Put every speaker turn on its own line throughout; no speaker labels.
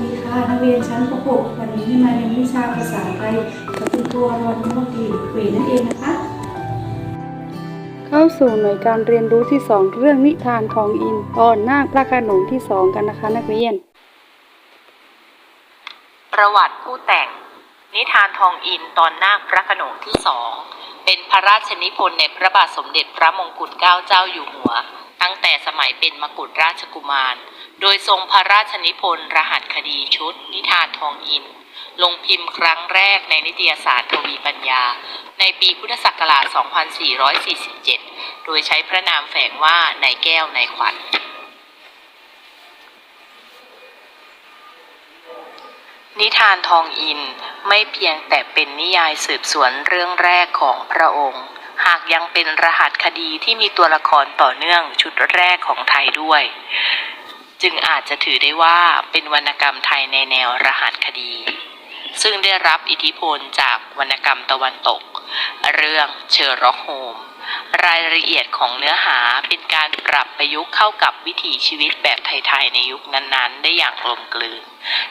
ดีค่ะนักเรียนชั้นประถมวันนี้มาเรียนวิชาภาษาไทยกับคุณครูอรวรรณมกีเวนั่นเองนะคะ
เข้าสู่หน่วยการเรียนรู้ที่ 2 เรื่องนิทานทองอินตอนนาคพระโขนงที่ 2 กันนะคะ นักเรียน
ประวัติผู้แต่ง นิทานทองอินตอนนาคพระโขนงที่สองเป็นพระราชนิพนธ์ในพระบาทสมเด็จพระมงกุฎเกล้าเจ้าอยู่หัว ตั้งแต่สมัยเป็นมกุฎราชกุมาร โดยทรงพระราชนิพนธ์รหัสคดีชุด นิทานทองอิน ลงพิมพ์ครั้งแรกในนิตยสารทวีปัญญา ในปีพุทธศักราช 2447 โดยใช้พระนามแฝงว่านายแก้วนายขวัญนิทานทองอินไม่เพียงแต่เป็นนิยายสืบสวนเรื่องแรกของพระองค์ หากยังเป็นรหัสคดีที่มีตัวละครต่อเนื่องชุดแรกของไทยด้วย จึงอาจจะถือได้ว่าเป็นวรรณกรรมไทยในแนวรหัสคดี ซึ่งได้รับอิทธิพลจากวรรณกรรมตะวันตก เรื่องเชอร์ล็อกโฮมรายละเอียดของเนื้อหาเป็นการปรับประยุกต์เข้ากับวิถีชีวิตแบบไทย ๆ ในยุคนั้นๆ ได้อย่างกลมกลืน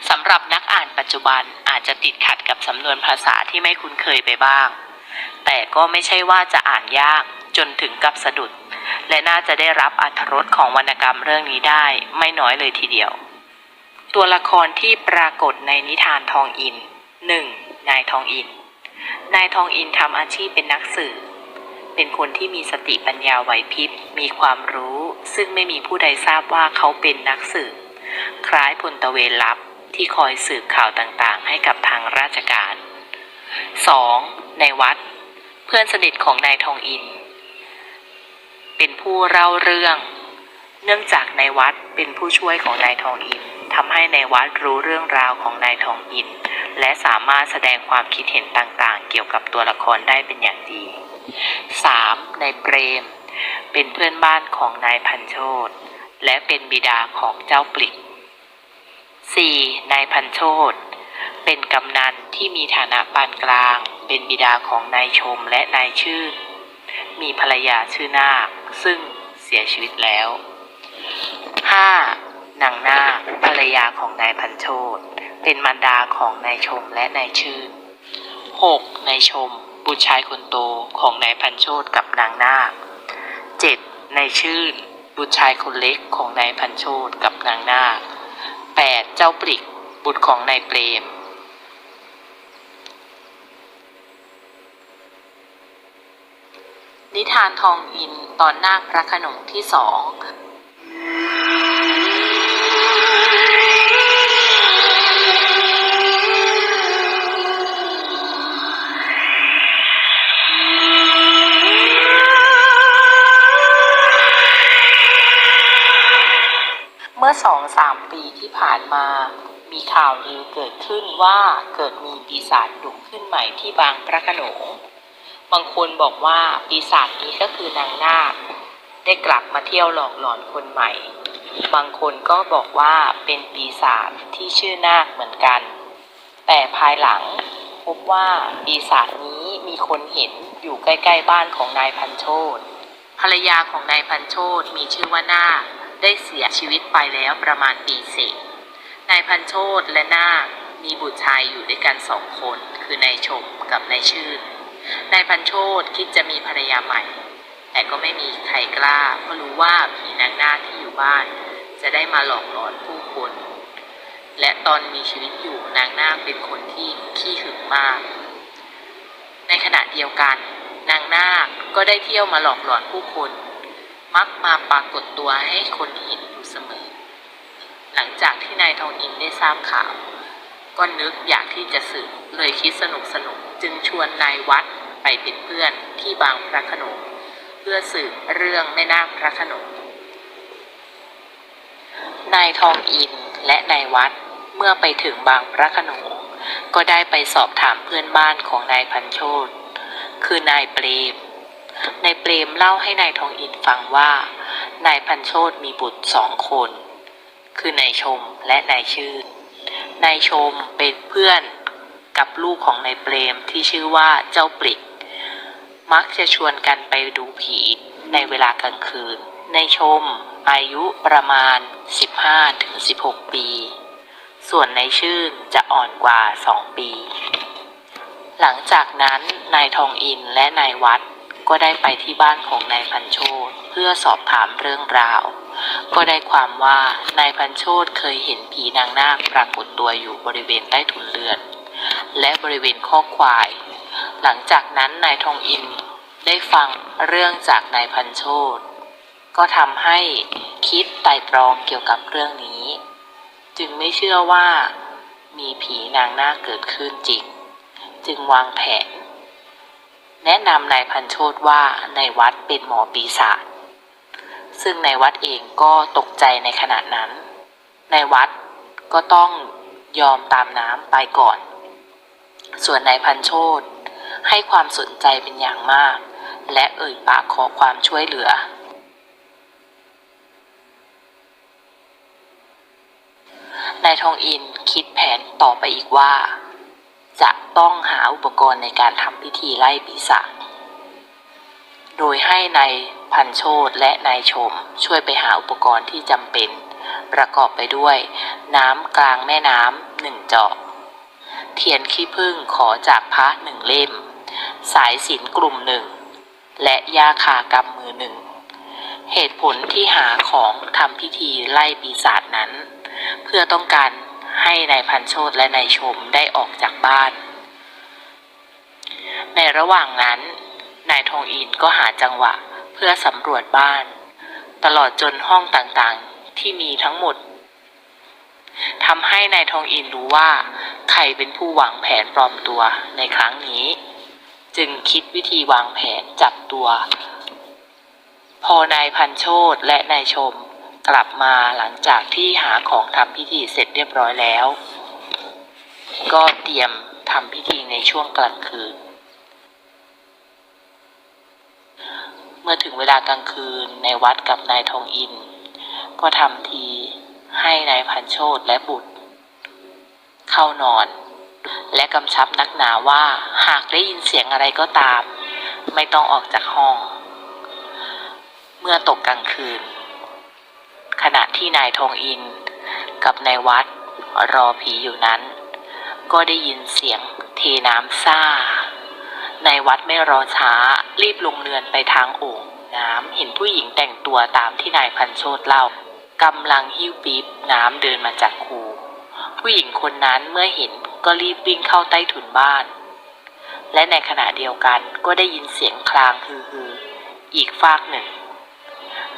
สำหรับนักอ่านปัจจุบันอาจจะติดขัดกับสำนวนภาษาที่ไม่คุ้นเคยไปบ้าง แต่ก็ไม่ใช่ว่าจะอ่านยากจนถึงกับสะดุด และน่าจะได้รับอรรถรสของวรรณกรรมเรื่องนี้ได้ไม่น้อยเลยทีเดียว ตัวละครที่ปรากฏในนิทานทองอิน 1. นายทองอิน นายทองอินทำอาชีพเป็นนักสืบเป็นคนที่มีสติปัญญาไหวพริบ มีความรู้ ซึ่งไม่มีผู้ใดทราบว่าเขาเป็นนักสืบคล้ายพลตระเวนลับที่คอยสืบข่าวต่างๆ ให้กับทางราชการ 2. ในวัด เพื่อนสนิทของนายทองอิน เป็นผู้เล่าเรื่อง เนื่องจากในวัดเป็นผู้ช่วยของนายทองอินทำให้ในวัดรู้เรื่องราวของนายทองอิน และสามารถแสดงความคิดเห็นต่างๆ เกี่ยวกับตัวละครได้เป็นอย่างดี 3. นายเปรม เป็นเพื่อนบ้านของนายพันโชตและเป็นบิดาของเจ้าปลิก 4. นายพันโชตเป็นกำนันที่มีฐานะปานกลาง เป็นบิดาของนายชมและนายชื่น มีภรรยาชื่อนาค ซึ่งเสียชีวิตแล้ว 5. นางนาคภรรยาของนายพันโชตเป็นมารดาของนายชมและนายชื่น 6. นายชม บุตรชายคนโตของนายพันโชตกับนางนาค 7. นายชื่น บุตรชายคนเล็กของนายพันโชตกับนางนาค 8. เจ้าปริก บุตรของนายเปรม นิทานทองอินตอนนาคพระขนงที่สองเมื่อสองสามปีที่ผ่านมา มีข่าวลือเกิดขึ้นว่าเกิดมีปีศาจดุขึ้นใหม่ที่บางพระขนง บางคนบอกว่าปีศาจนี้ก็คือนางนาคได้กลับมาเที่ยวหลอกหลอนคนใหม่ บางคนก็บอกว่าเป็นปีศาจที่ชื่อนาคเหมือนกัน แต่ภายหลังพบว่าปีศาจนี้มีคนเห็นอยู่ใกล้ ๆ บ้านของนายพันโชตภรรยาของนายพันโชตมีชื่อว่านาคได้เสียชีวิตไปแล้วประมาณปีเศษนายพันโชตและนาคมีบุตรชายอยู่ด้วยกันสองคน คือนายชมกับนายชื่น นายพันโชตคิดจะมีภรรยาใหม่ แต่ก็ไม่มีใครกล้าเพราะรู้ว่าผีนางนาคที่อยู่บ้าน จะได้มาหลอกหลอนผู้คน และตอนมีชีวิตอยู่นางนาคเป็นคนที่ขี้หึงมาก ในขณะเดียวกัน นางนาคก็ได้เที่ยวมาหลอกหลอนผู้คน มักมาปรากฏตัวให้คนเห็นอยู่เสมอ หลังจากที่นายทองอินได้ทราบข่าวก็นึกอยากที่จะสืบเลยคิดสนุกสนุกจึงชวนนายวัด ไปเป็นเพื่อนที่บางพระขนงเพื่อสืบเรื่องแม่นาคพระขนงนายทองอินและนายวัดเมื่อไปถึงบางพระขนงก็ได้ไปสอบถามเพื่อนบ้านของนายพันโชตคือนายเปรมนายเปรมเล่าให้นายทองอินฟังว่า นายพันโชตมีบุตรสองคน คือนายชมและนายชื่น นายชมเป็นเพื่อนกับลูกของนายเปรมที่ชื่อว่าเจ้าปลิก มักจะชวนกันไปดูผีในเวลากลางคืน ในชม อายุประมาณ 15-16 ปี ส่วนในชื่นจะอ่อนกว่าสองปี หลังจากนั้นนายทองอินและนายวัดก็ได้ไปที่บ้านของนายพันโชตเพื่อสอบถามเรื่องราว ก็ได้ความว่านายพันโชตเคยเห็นผีนางนาคปรากฏตัวอยู่บริเวณใต้ถุนเรือน และบริเวณข้อควาย หลังจากนั้นนายทองอินได้ฟังเรื่องจากนายพันโชตก็ทำให้คิดไต่ตรองเกี่ยวกับเรื่องนี้ จึงไม่เชื่อว่ามีผีนางนาคเกิดขึ้นจริง จึงวางแผน แนะนำนายพันโชตว่าในวัดเป็นหมอปีศาจซึ่งในวัดเองก็ตกใจในขณะนั้น ในวัดก็ต้องยอมตามน้ำไปก่อน ส่วนนายพันโชต ให้ความสนใจเป็นอย่างมาก และเอ่ยปากขอความช่วยเหลือ นายทองอินคิดแผนต่อไปอีกว่า จะต้องหาอุปกรณ์ในการทำพิธีไล่ปีศาจโดยให้นายพันโชตและนายชมช่วยไปหาอุปกรณ์ที่จำเป็น ประกอบไปด้วย น้ำกลางแม่น้ำหนึ่งจอกเทียนขี้ผึ้งขอจากพระหนึ่งเล่ม สายสินกลุ่มหนึ่ง และยาคากำมือหนึ่ง เหตุผลที่หาของทำพิธีไล่ปีศาจนั้น เพื่อต้องการให้นายพันโชตและนายชมได้ออกจากบ้าน ในระหว่างนั้น นายทองอินก็หาจังหวะเพื่อสำรวจบ้าน ตลอดจนห้องต่างๆที่มีทั้งหมดทำให้นายทองอินรู้ว่า ใครเป็นผู้วางแผนปลอมตัวในครั้งนี้ จึงคิดวิธีวางแผนจับตัว พอนายพันโชตและนายชมกลับมาหลังจากที่หาของทำพิธีเสร็จเรียบร้อยแล้ว ก็เตรียมทำพิธีในช่วงกลางคืน เมื่อถึงเวลากลางคืนในวัดกับนายทองอิน ก็ทำทีให้นายพันโชตและบุตร เข้านอน และกำชับนักหนาว่าหากได้ยินเสียงอะไรก็ตาม ไม่ต้องออกจากห้อง เมื่อตกกลางคืน ขณะที่นายทองอิน กับนายวัดรอผีอยู่นั้น ก็ได้ยินเสียงเทน้ำซ่านายวัดไม่รอช้ารีบลงเรือนไปทางโอ่งน้ำเห็นผู้หญิงแต่งตัวตามที่นายพันโชตเล่ากำลังหิ้วปี๊บน้ำเดินมาจากคู ผู้หญิงคนนั้นเมื่อเห็น ก็รีบวิ่งเข้าใต้ถุนบ้าน และในขณะเดียวกันก็ได้ยินเสียงคลางฮือฮือๆอีกฟากหนึ่ง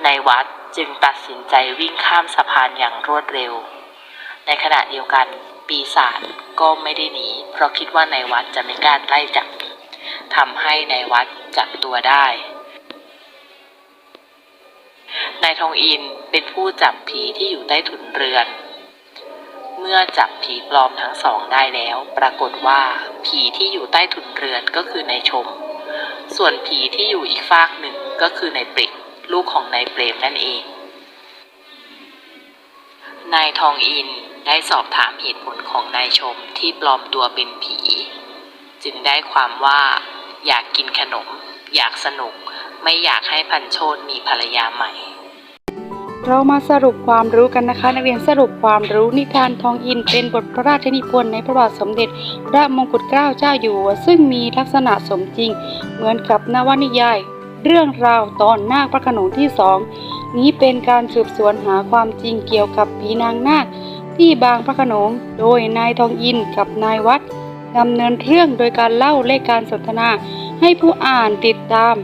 ในวัดจึงตัดสินใจวิ่งข้ามสะพานอย่างรวดเร็ว ในขณะเดียวกัน ปีศาจก็ไม่ได้หนี เพราะคิดว่าในวัดจะไม่กล้าไล่จับทำให้ในวัดจับตัวได้นายทองอินเป็นผู้จับผีที่อยู่ใต้ถุนเรือน เมื่อจับผีปลอมทั้งสองได้แล้ว ปรากฏว่าผีที่อยู่ใต้ถุนเรือนก็คือนายชม ส่วนผีที่อยู่อีกฟากหนึ่งก็คือนายปริกลูกของนายเปรมนั่นเอง นายทองอินได้สอบถามเหตุผลของนายชมที่ปลอมตัวเป็นผี จึงได้ความว่าอยากกินขนม อยากสนุก ไม่อยากให้พันโชตมีภรรยาใหม่
เรามาสรุปความรู้กันนะคะ นักเรียนสรุปความรู้นิทานทองอินเป็นบทพระราชนิพนธ์ในพระบาทสมเด็จ พระมงกุฎเกล้าเจ้าอยู่หัวซึ่งมีลักษณะสมจริง เหมือนกับนวนิยาย เรื่องราวตอนนาคพระโขนงที่สองนี้เป็นการสืบสวนหาความจริงเกี่ยวกับผีนางนาค ที่บางพระโขนงโดยนายทองอินกับนายวัดดำเนินเรื่องโดยการเล่าและการสนทนา ให้ผู้อ่านติดตาม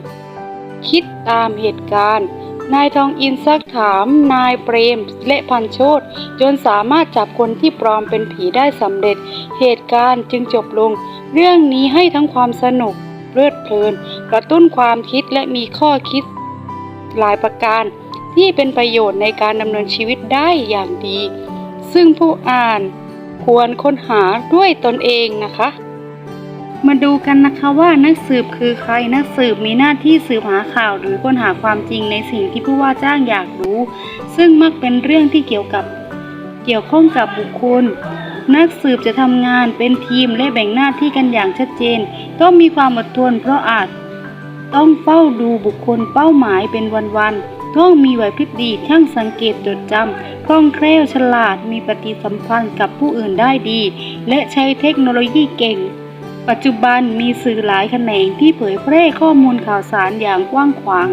คิดตามเหตุการณ์ นายทองอินซักถามนายเปรมและพันโชตจนสามารถจับคนที่ปลอมเป็นผีได้สำเร็จ เหตุการณ์จึงจบลง เรื่องนี้ให้ทั้งความสนุกเพลิดเพลิน กระตุ้นความคิดและมีข้อคิดหลายประการ ที่เป็นประโยชน์ในการดำเนินชีวิตได้อย่างดี ซึ่งผู้อ่านควรค้นหาด้วยตนเองนะคะ มาดูกันนะคะว่านักสืบคือใครนักสืบมีหน้าที่สืบหาข่าวหรือค้นหาความจริงในสิ่งที่ผู้ว่าจ้างอยากรู้ ซึ่งมักเป็นเรื่องที่เกี่ยวกับเกี่ยวข้องกับบุคคล นักสืบจะทำงานเป็นทีมและแบ่งหน้าที่กันอย่างชัดเจน ต้องมีความอดทนเพราะอาจต้องเฝ้าดูบุคคลเป้าหมายเป็นวันๆต้องมีไหวพริบดีช่างสังเกตจดจำคล่องแคล่วฉลาดมีปฏิสัมพันธ์กับผู้อื่นได้ดี และใช้เทคโนโลยีเก่ง ปัจจุบันมีสื่อหลายแขนงที่เผยแพร่ข้อมูลข่าวสารอย่างกว้างขวาง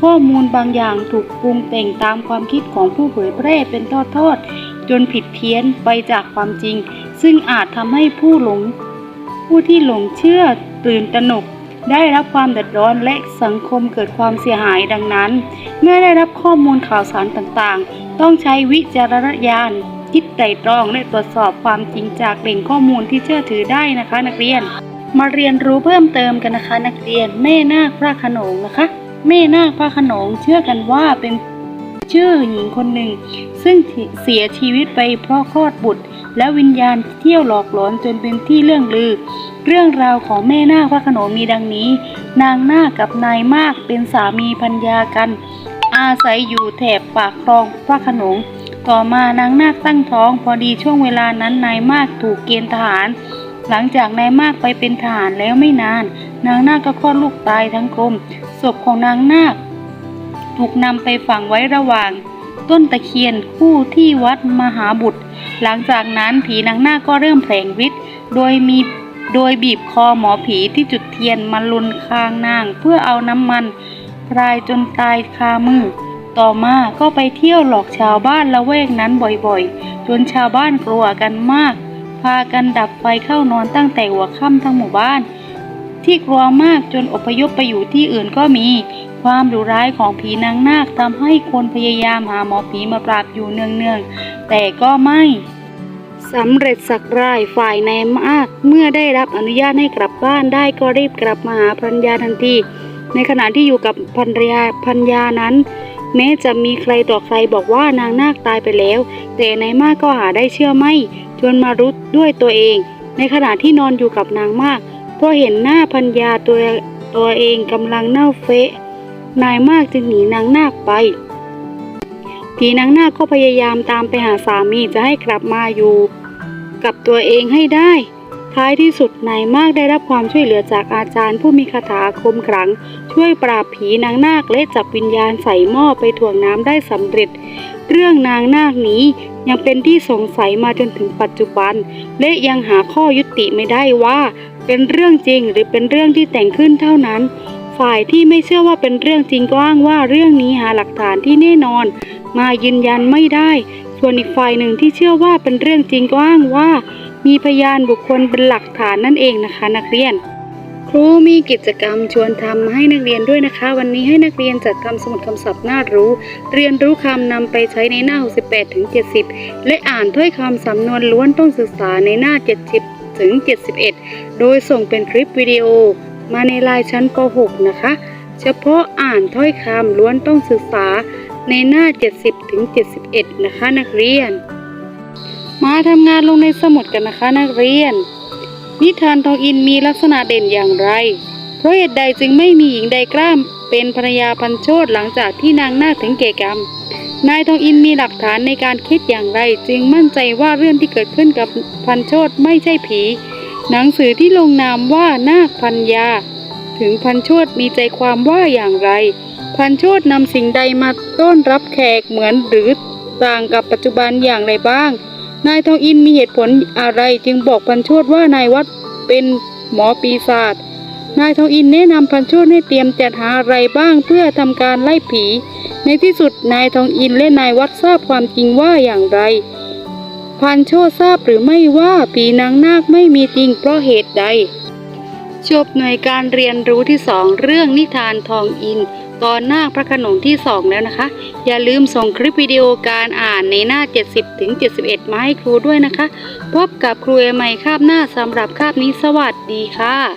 ข้อมูลบางอย่างถูกปรุงแต่งตามความคิดของผู้เผยแพร่เป็นทอดๆจนผิดเพี้ยนไปจากความจริง ซึ่งอาจทำให้ผู้หลง ผู้ที่หลงเชื่อตื่นตระหนกได้รับความเดือดร้อนและสังคมเกิดความเสียหายดังนั้น เมื่อได้รับข้อมูลข่าวสารต่างๆ ต้องใช้วิจารณญาณ คิดไตร่ตรองและตรวจสอบความจริงจากแหล่งข้อมูลที่เชื่อถือได้นะคะ นักเรียน มาเรียนรู้เพิ่มเติมกันนะคะ นักเรียนแม่นาคพระขนงนะคะ แม่นาคพระขนงเชื่อกันว่าเป็นชื่อหญิงคนหนึ่ง ซึ่งเสียชีวิตไปเพราะคลอดบุตร และวิญญาณเที่ยวหลอกหลอนจนเป็นที่เรื่องลือ เรื่องราวของแม่นาคพระขนงมีดังนี้ นางนาคกับนายมากเป็นสามีพัญญากัน อาศัยอยู่แถบปากคลองพระขนง ต่อมานางนาคตั้งท้องพอดีช่วงเวลานั้นนายมากถูกเกณฑ์ทหาร หลังจากนายมากไปเป็นทหารแล้วไม่นาน นางนาคก็คลอดลูกตายทั้งกลมศพของนางนาค ถูกนำไปฝังไว้ระหว่าง ต้นตะเคียนคู่ที่วัดมหาบุตร หลังจากนั้นผีนางนาคก็เริ่มแผลงฤทธิ์โดยมีโดยบีบคอหมอผีที่จุดเทียนมาลุนคางนาง เพื่อเอาน้ำมันพรายจนตายคามือ ต่อมาก็ไปเที่ยวหลอกชาวบ้านละแวกนั้นบ่อยๆ จนชาวบ้านกลัวกันมาก พากันดับไฟเข้านอนตั้งแต่หัวค่ำทั้งหมู่บ้าน ที่กลัวมากจนอพยพไปอยู่ที่อื่นก็มี ความดุร้ายของผีนางนาคทำให้คนพยายามหาหมอผีมาปราบอยู่เนืองๆ แต่ก็ไม่สำเร็จสักรายฝ่ายนายมาก เมื่อได้รับอนุญาตให้กลับบ้านได้ก็รีบกลับมาหาภรรยาทันที ในขณะที่อยู่กับภรรยาภรรยานั้น แม้จะมีใครต่อใครบอกว่านางนาคตายไปแล้ว แต่นายมากก็หาได้เชื่อไม่จนมารู้ด้วยตัวเอง ในขณะที่นอนอยู่กับนางมากเพราะเห็นหน้าพัญญาตัวตัวเองกำลังเน่าเฟะ นายมากจึงหนีนางนาคไปผีนางนาคก็พยายามตามไปหาสามีจะให้กลับมาอยู่ กับตัวเองให้ได้ ท้ายที่สุดนายมากได้รับความช่วยเหลือจากอาจารย์ผู้มีคาถาคมขลัง ช่วยปราบผีนางนาคและจับวิญญาณใส่หม้อไปถ่วงน้ำได้สำเร็จ เรื่องนางนาคนี้ยังเป็นที่สงสัยมาจนถึงปัจจุบัน และยังหาข้อยุติไม่ได้ว่า เป็นเรื่องจริงหรือเป็นเรื่องที่แต่งขึ้นเท่านั้น ฝ่ายที่ไม่เชื่อว่าเป็นเรื่องจริงก็อ้างว่าเรื่องนี้หาหลักฐานที่แน่นอน มายืนยันไม่ได้ ส่วนอีกฝ่ายหนึ่งที่เชื่อว่าเป็นเรื่องจริงก็อ้างว่า มีพยานบุคคลเป็นหลักฐานนั่นเองนะคะ นักเรียน ครูมีกิจกรรมชวนทำมาให้นักเรียนด้วยนะคะ วันนี้ให้นักเรียนจัดทำสมุดคำศัพท์น่ารู้ เรียนรู้คำนำไปใช้ในหน้า 68ถึง70 และอ่านถ้อยคำสำนวนล้วนต้องศึกษาในหน้า 70ถึง71 โดยส่งเป็นคลิปวิดีโอ มาในลน์ชั้นป .6 นะคะ เฉพาะอ่านถ้อยคำล้วนต้องศึกษาในหน้า 70ถึง71 นะคะ นักเรียน มาทำงานลงในสมุดกันนะคะนักเรียน นิทานทองอินมีลักษณะเด่นอย่างไร เพราะเหตุใดจึงไม่มีหญิงใดกล้ามเป็นภรรยาพันโชตหลังจากที่นางนาคถึงเกกรรม นายทองอินมีหลักฐานในการคิดอย่างไร จึงมั่นใจว่าเรื่องที่เกิดขึ้นกับพันโชตไม่ใช่ผี หนังสือที่ลงนามว่านาคพันยา ถึงพันโชตมีใจความว่าอย่างไร พันโชตนำสิ่งใดมาต้อนรับแขกเหมือนหรือต่างกับปัจจุบันอย่างไรบ้าง นายทองอินมีเหตุผลอะไรจึงบอกพันโชตว่านายวัดเป็นหมอปีศาจ นายทองอินแนะนำพันโชตให้เตรียมจัดหาอะไรบ้างเพื่อทำการไล่ผี ในที่สุดนายทองอินและนายวัดทราบความจริงว่าอย่างไร พันโชตทราบหรือไม่ว่าผีนางนาคไม่มีจริงเพราะเหตุใดจบหน่วยการเรียนรู้ที่2เรื่องนิทานทองอิน ตอนหน้าพระโขนงที่ 2 แล้วนะคะ อย่าลืมส่งคลิปวิดีโอการอ่านในหน้า 70ถึง71 มาให้ครูด้วยนะคะ พบกับครูเอใหม่คาบหน้าสำหรับคาบนี้สวัสดีค่ะ